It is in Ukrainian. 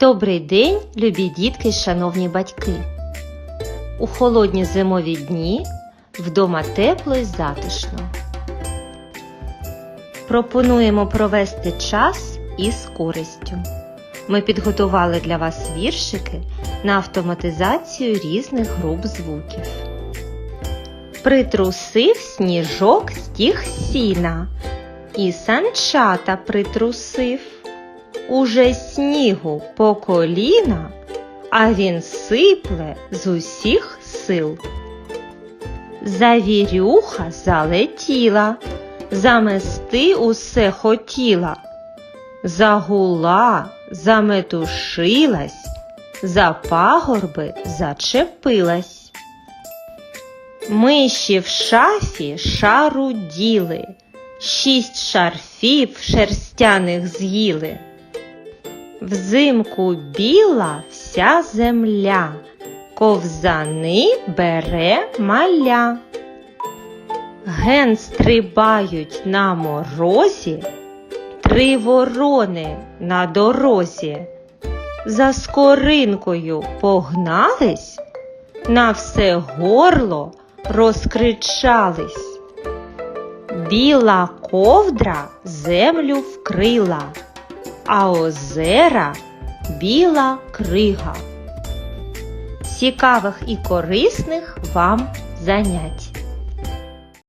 Добрий день, любі дітки й шановні батьки. У холодні зимові дні вдома тепло і затишно. Пропонуємо провести час із користю. Ми підготували для вас віршики на автоматизацію різних груп звуків. Притрусив сніжок стіг сіна, і санчата притрусив. Уже снігу по коліна, а він сипле з усіх сил. Завірюха залетіла, замести усе хотіла, загула, заметушилась, за пагорби зачепилась. Миші в шафі шару діли, шість шарфів шерстяних з'їли. Взимку біла вся земля, ковзани бере маля. Ген стрибають на морозі, три ворони на дорозі. За скоринкою погнались, на все горло розкричались. Біла ковдра землю вкрила а озера біла крига. Цікавих і корисних вам занять.